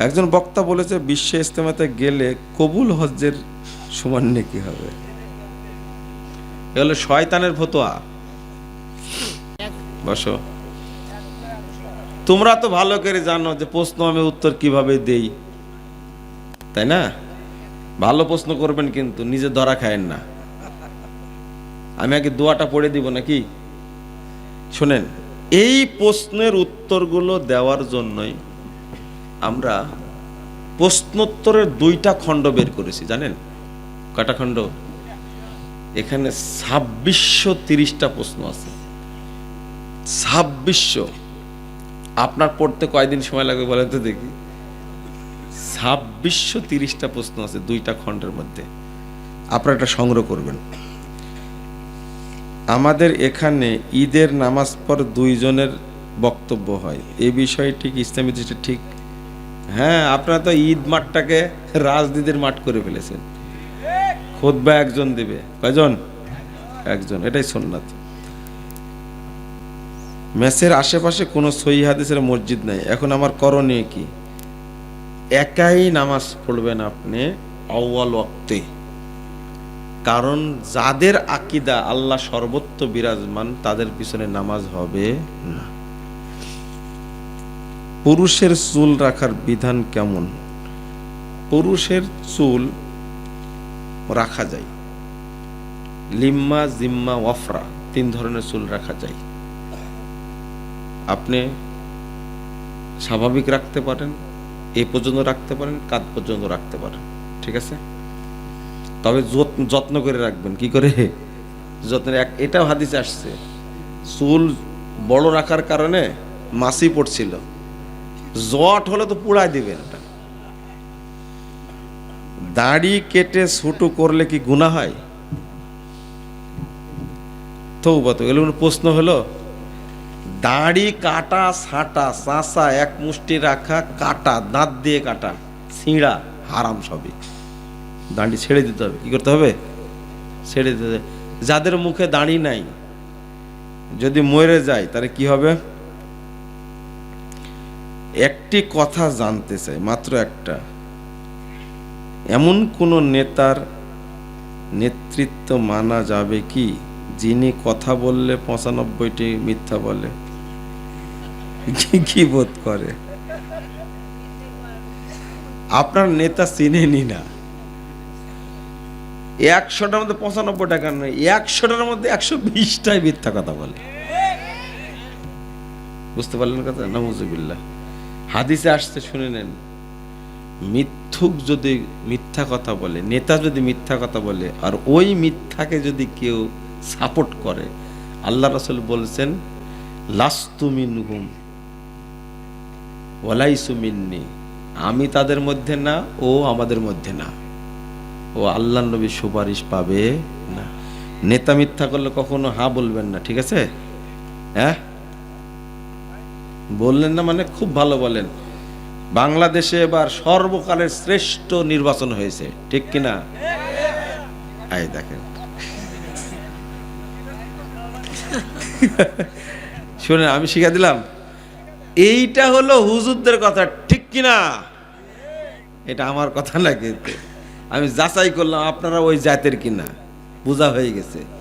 একজন বক্তা বলেছে, বিশ্ব ইস্তেমাতে গেলে কবুল হজ্জের সমান নাকি হবে। এ হলো শয়তানের ফতোয়া। বসো। তোমরা তো ভালো করে জানো যে প্রশ্ন আমি উত্তর কীভাবে দেই। তাই না? ভালো প্রশ্ন করবেন কিন্তু, নিজে ধরা খায়েন না। আমি আগে দোয়াটা পড়ে দিব নাকি? শোনেন, এই প্রশ্নের উত্তরগুলো দেওয়ার জন্যই আমরা প্রশ্নোত্তরের দুইটা খণ্ড বের করেছি, জানেন? কটা খণ্ড? এখানে ছাব্বিশশো তিরিশটা প্রশ্ন আছে। ছাব্বিশশো। আপনার পড়তে কয়দিন সময় লাগবে বলেন তো দেখি। ছাব্বিশশো তিরিশটা প্রশ্ন আছে দুইটা খণ্ডের মধ্যে। আপনারা এটা সংগ্রহ করবেন। আমাদের এখানে ঈদের নামাজ পর দুইজনের বক্তব্য হয়। এই বিষয়টি ইসলামী দৃষ্টি ঠিক হ্যাঁ আপনারা তো ঈদ মাঠটাকে রাজনীতির মাঠ করে ফেলেছেন। খোদবা একজন দেবে। কয়জন? একজন, এটাই সোননাথ। মেসের আশেপাশে কোনো সহি হাদিসের মসজিদ নাই। এখন আমার করণীয় কি? একাই নামাজ পড়বেন আপনি আউয়াল অক্তে কারণ যাদের আকিদা আল্লাহ সর্বত্র বিরাজমান, তাদের পিছনে নামাজ হবে না। পুরুষের চুল রাখার বিধান কেমন? পুরুষের চুল রাখা যায়। লিম্মা, জিম্মা, ওয়াফরা তিন ধরনের চুল রাখা যায়। আপনি স্বাভাবিক রাখতে পারেন, এ পর্যন্ত রাখতে পারেন, কাত পর্যন্ত রাখতে পারেন, ঠিক আছে? তবে যত্ন করে রাখবেন, কি করে? যত্ন এটাও হাদিসে আসছে, চুল বড় রাখার কারণে মাসি পড়ছিল। জট হলে তো পুড়ায় দিবেন দাড়ি কেটে ছোট করলে কি গুণা হয়? তো তো এগুলো প্রশ্ন হলো, দাড়ি কাটা, ছাটা, চাঁচা, এক মুষ্টি রাখা, কাটা, দাঁত দিয়ে কাটা, ছিঁড়া, হারাম সবই। দাঁড়ি ছেড়ে দিতে হবে। কি করতে হবে? ছেড়ে দিতে যাদের মুখে দাঁড়ি নাই, যদি মরে যায়, তাহলে কি হবে? একটি কথা জানতে চাই, মাত্র একটা। এমন কোন নেতার নেতৃত্ব মানা যাবে কি, যিনি কথা বললে পঁচানব্বইটি মিথ্যা বলে? কি- বোধ করে? আপনার নেতা চিনেনি না। একশোটার মধ্যে পঁচানব্বই টাকা নয়? একশোটার মধ্যে একশো বিশটাই মিথ্যা কথা বলে। বুঝতে পারলেন কথা? নামুজুবিল্লাহ হাদিসে আসতে শুনে নেন। মিথ্যুক যদি মিথ্যা কথা বলে, নেতা যদি মিথ্যা কথা বলে, আর ওই মিথ্যাকে যদি কেউ সাপোর্ট করে, আল্লাহ রসুল বলছেন, লাস্তু মিনহুম, ওয়ালাইসু মিন্নি। আমি তাদের মধ্যে না, ও আমাদের মধ্যে না। ও আল্লাহ নবী সুপারিশ পাবে না। নেতা মিথ্যা করলে কখনো হা বলবেন না, ঠিক আছে? হ্যাঁ? বললেন না মানে খুব ভালো বলেন। বাংলাদেশে এবার সর্বকালের শ্রেষ্ঠ নির্বাচন হয়েছে, ঠিক কিনা? এই দেখেন। শুনেন, আমি শিখা দিলাম। এইটা হলো হুজুরদের কথা, ঠিক কিনা? এটা আমার কথা না কিন্তু। আমি যাচাই করলাম আপনারা ওই জাতের কিনা। বোঝা হয়ে গেছে।